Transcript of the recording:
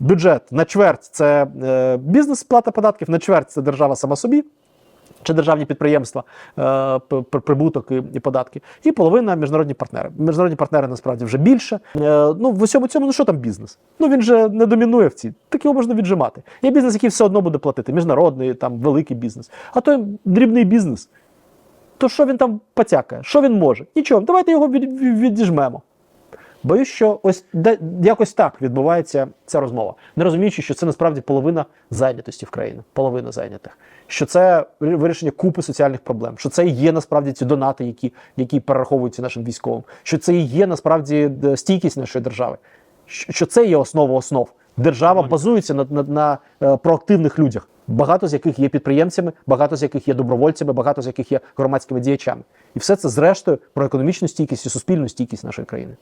бюджет на чверть це е, бізнес сплата податків, на чверть це держава сама собі. Чи державні підприємства, е, прибуток і, податки, і половина міжнародні партнери. Міжнародні партнери насправді вже більше. Е, ну в усьому цьому, ну що там бізнес? Ну він же не домінує в цій. Так його можна віджимати. Є бізнес, який все одно буде платити. Міжнародний, там великий бізнес. А то дрібний бізнес. То що він там потякає? Що він може? Нічого, давайте його від, від- відіжмемо. Боюсь, що ось де, якось так відбувається ця розмова, не розуміючи, що це насправді половина зайнятості в країні, половина зайнятих, що це вирішення купи соціальних проблем, що це і є насправді ці донати, які, які перераховуються нашим військовим, що це і є насправді е, стійкість нашої держави, що це є основа основ. Держава базується на, на, на е, проактивних людях, багато з яких є підприємцями, багато з яких є добровольцями, багато з яких є громадськими діячами. І все це, зрештою, про економічну стійкість і суспільну стійкість нашої країни.